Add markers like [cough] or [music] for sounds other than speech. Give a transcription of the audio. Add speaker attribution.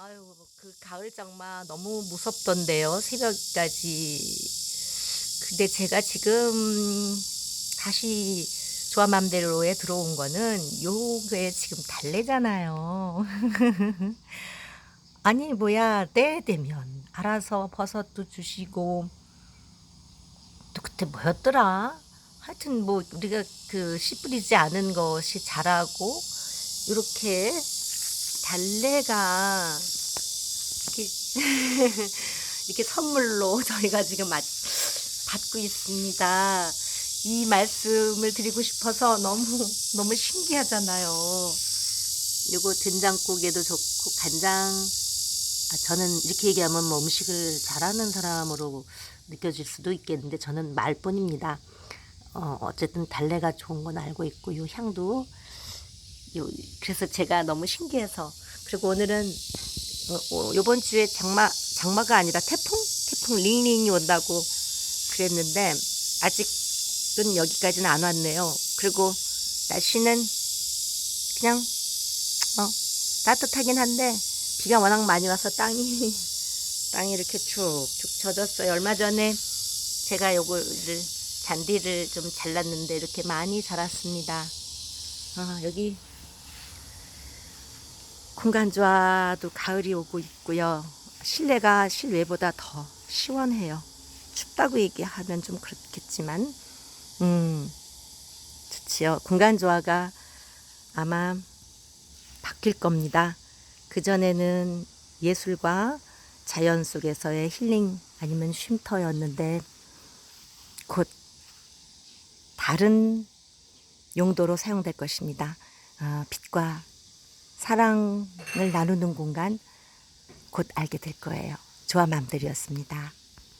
Speaker 1: 아유, 그 가을 장마 너무 무섭던데요. 새벽까지. 근데 제가 지금 다시 조아 맘대로에 들어온 거는 요게 지금 달래잖아요. [laughs] 아니, 뭐야, 때 되면 알아서 버섯도 주시고, 또 그때 뭐였더라? 하여튼 뭐 우리가 그 씨 뿌리지 않은 것이 자라고, 이렇게 달래가 이렇게, [laughs] 이렇게 선물로 [laughs] 저희가 지금 받- 받고 있습니다. 이 말씀을 드리고 싶어서 너무 너무 신기하잖아요. 요거 된장국에도 좋고 간장 아, 저는 이렇게 얘기하면 뭐 음식을 잘하는 사람으로 느껴질 수도 있겠는데 저는 말뿐입니다. 어, 어쨌든 달래가 좋은 건 알고 있고 요 향도 요, 그래서 제가 너무 신기해서 그리고 오늘은 어, 어, 요번 주에 장마 장마가 아니라 태풍 태풍 링링이 온다고 그랬는데 아직은 여기까지는 안 왔네요. 그리고 날씨는 그냥 어, 따뜻하긴 한데 비가 워낙 많이 와서 땅이 [laughs] 땅이 이렇게 축축 젖었어요. 얼마 전에 제가 요거를 잔디를 좀 잘랐는데 이렇게 많이 자랐습니다. 아, 여기 공간 좋아도 가을이 오고 있고요. 실내가 실외보다 더 시원해요. 춥다고 얘기하면 좀 그렇겠지만, 음, 좋지요. 공간 조화가 아마 바뀔 겁니다. 그전에는 예술과 자연 속에서의 힐링 아니면 쉼터였는데, 곧 다른 용도로 사용될 것입니다. 아, 빛과 사랑을 나누는 공간 곧 알게 될 거예요. 조화 맘들이었습니다.